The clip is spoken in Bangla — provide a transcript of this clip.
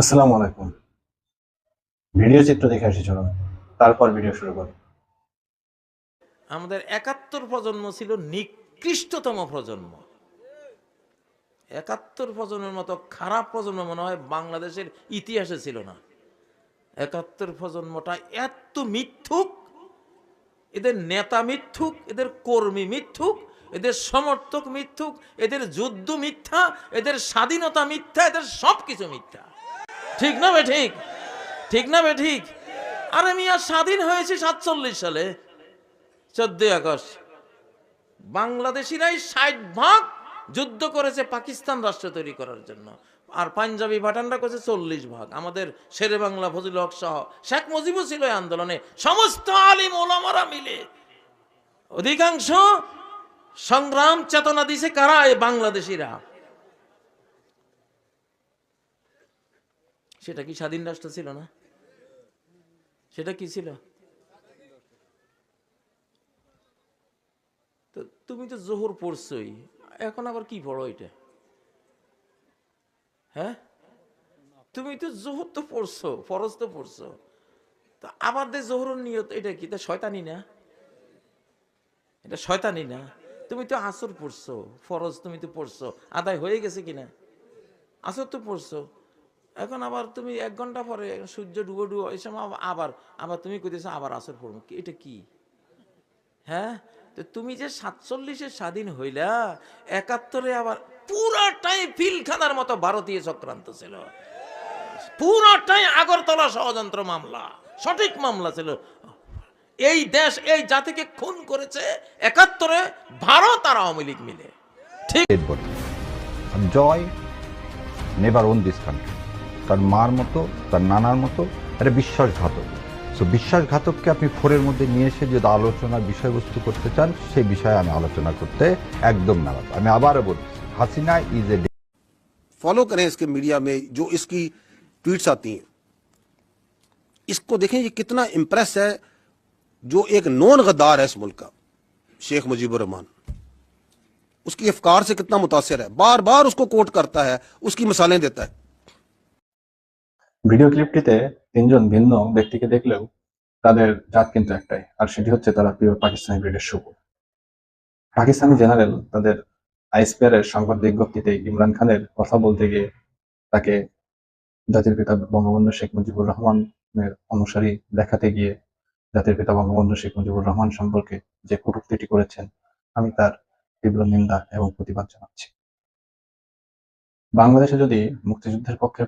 আসসালামু আলাইকুম। ভিডিও চিত্র দেখে আসি, চলুন। তারপর ভিডিও শুরু করুন আমাদের একাত্তর প্রজন্ম ছিল নিকৃষ্টতম প্রজন্ম। একাত্তর প্রজন্মের মতো খারাপ প্রজন্ম মনে হয় বাংলাদেশের ইতিহাসে ছিল না। একাত্তর প্রজন্মটা এত মিথ্যুক, এদের নেতা মিথ্যুক, এদের কর্মী মিথ্যুক, এদের সমর্থক মিথ্যুক, এদের যুদ্ধ মিথ্যা, এদের স্বাধীনতা মিথ্যা, এদের সব কিছু মিথ্যা। ঠিক না বে ঠিক? ঠিক না বে ঠিক? আরে মিয়া, স্বাধীন হয়েছে সাতচল্লিশ সালে, চোদ্দই আগস্ট। বাংলাদেশিরাই ষাট ভাগ যুদ্ধ করেছে পাকিস্তান রাষ্ট্র তৈরি করার জন্য। আর পাঞ্জাবি পাঠানরা করেছে চল্লিশ ভাগ। আমাদের শেরে বাংলা ফজিল হক সহ শেখ মুজিবও ছিল এই আন্দোলনে। সমস্ত আলিম ওলামারা মিলে। অধিকাংশ সংগ্রাম চেতনা দিছে কারা? এই বাংলাদেশিরা। সেটা কি স্বাধীন রাষ্ট্র ছিল না? সেটা কি ছিল? তো তুমি তো জোহর পড়ছই, এখন আবার কি পড়ো এটা? হ্যাঁ? তুমি তো জোহর তো পড়ছো, ফরজ তো পড়ছো। তা দে জোহর নিয়ত, এটা কি? তা শয়তানি না? এটা শয়তানি না? তুমি তো আসর পড়ছো, ফরজ তুমি তো পড়ছো। আদায় হয়ে গেছে কিনা? আসর তো পড়ছো। এখন আবার তুমি এক ঘণ্টা পরে সূর্য ডুবো ডুবো, এই সময় আবার- আবার তুমি কইতেছো আবার আসর পড়ব। এটা কি? হ্যাঁ? তো তুমি যে সাতচল্লিশে স্বাধীন হইলা, একাত্তরে আবার পুরাটাই পিলখানার মতো ভারতীয় চক্রান্ত ছিল। পুরাটাই আগরতলা ষড়যন্ত্র মামলা, সঠিক মামলা ছিল। এই দেশ, এই জাতিকে খুন করেছে একাত্তরে ভারত আর আওয়ামী লীগ মিলে। ঠিক। জয়, never owned this country. তার মার মতো তার নানার মতো একটা বিশ্বাসঘাতক সো বিশ্বাসঘাতককে আপনি ফোরের মধ্যে নিয়ে এসে যদি আলোচনার বিষয়বস্তু করতে চান সেই বিষয়ে আমি আলোচনা করতে একদম নারাজ আমি আবারও বলছি হাসিনা ইজ এ फॉलो करें इसके मीडिया में जो इसकी ट्वीट्स आती हैं इसको देखें ये कितना इम्प्रेस है जो एक नॉन गद्दार है इस मुल्क का शेख मुजीबुर रहमान उसकी अफकार से कितना मुतासर है बार बार उसको कोट करता है उसकी मिसालें देता है ভিডিও ক্লিপটিতে তিনজন ভিন্ন ব্যক্তিকে দেখলেও তাদের জাত কিন্তু একটাই, আর সেটি হচ্ছে তারা প্রিয় পাকিস্তানি ব্রিডের শুকুর পাকিস্তানি জেনারেল তাদের আইসপিআরের সংবাদ বিজ্ঞপ্তিতে ইমরান খানের কথা বলতে গিয়ে তাকে জাতির পিতা বঙ্গবন্ধু শেখ মুজিবুর রহমানের অনুসারী দেখাতে গিয়ে জাতির পিতা বঙ্গবন্ধু শেখ মুজিবুর রহমান সম্পর্কে যে কটূক্তিটি করেছেন, আমি তার তীব্র নিন্দা এবং প্রতিবাদ জানাচ্ছি। বাংলাদেশে যদি মুক্তিযুদ্ধের পক্ষে